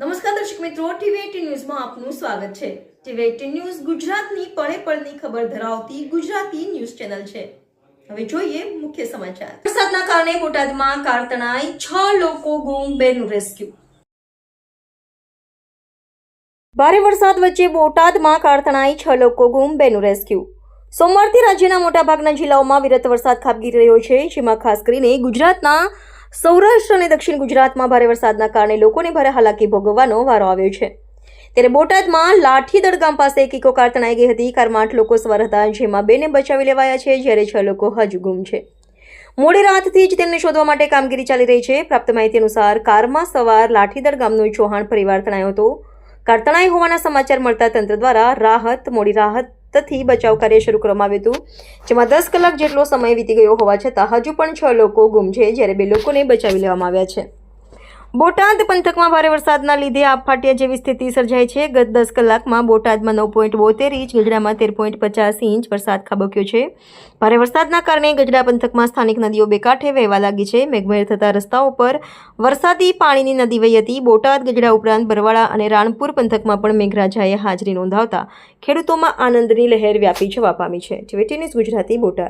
નમસ્કાર દર્શક મિત્રો ટીવી ન્યૂઝમાં આપનું સ્વાગત છે. ટીવી એટીન ન્યૂઝ ગુજરાતની પળે પળની ખબર ધરાવતી ગુજરાતી ન્યૂઝ ચેનલ છે. હવે જોઈએ મુખ્ય સમાચાર. વરસાદના કારણે બોટાદમાં કાર તણાઈ છ લોકો ગુમ બેનું રેસ્ક્યુ. ભારે વરસાદ વચ્ચે બોટાદમાં કાર તણાઈ છ લોકો ગુમ બેનું રેસ્ક્યુ. સોમવારથી રાજ્યના મોટાભાગના જિલ્લાઓમાં વિરત વરસાદ ખાબકી રહ્યો છે, જેમાં ખાસ કરીને ગુજરાતના સૌરાષ્ટ્ર અને દક્ષિણ ગુજરાતમાં ભારે વરસાદના કારણે લોકોને ભારે હાલાકી ભોગવવાનો વારો આવ્યો છે. ત્યારે બોટાદમાં લાઠીદળ ગામ પાસે એક ઇકો કાર તણાઈ ગઈ હતી. કારમાં આઠ લોકો સવાર હતા, જેમાં બેને બચાવી લેવાયા છે, જ્યારે છ લોકો હજુ ગુમ છે. મોડી રાતથી જ તેમને શોધવા માટે કામગીરી ચાલી રહી છે. પ્રાપ્ત માહિતી અનુસાર કારમાં સવાર લાઠીદળ ગામનો ચૌહાણ પરિવાર તણાયો હતો. કાર તણાઈ હોવાના સમાચાર મળતા તંત્ર દ્વારા રાહત, મોડી રાહતથી બચાવ કાર્ય શરૂ કરવામાં આવ્યું હતું. જેમાં દસ કલાક જેટલો સમય વીતી ગયો હોવા છતાં હજુ પણ છ લોકો ગુમ છે, જ્યારે બે લોકોને બચાવી લેવામાં આવ્યા છે. બોટાદ પંથકમાં ભારે વરસાદના લીધે આફાટિયા ફાટ્યા જેવી સ્થિતિ સર્જાઈ છે. ગત દસ કલાકમાં બોટાદમાં નવ પોઈન્ટ બોતેર ઇંચ, ગઢડામાં તેર પોઈન્ટ પચાસ ઇંચ વરસાદ ખાબક્યો છે. ભારે વરસાદના કારણે ગઢડા પંથકમાં સ્થાનિક નદીઓ બેકાંઠે વહેવા લાગી છે. મેઘમહેર થતા રસ્તાઓ પર વરસાદી પાણીની નદી વહી હતી. બોટાદ, ગઢડા ઉપરાંત બરવાળા અને રાણપુર પંથકમાં પણ મેઘરાજાએ હાજરી નોંધાવતા ખેડૂતોમાં આનંદની લહેર વ્યાપી જવા પામી છે. TV news Gujarati, Botad.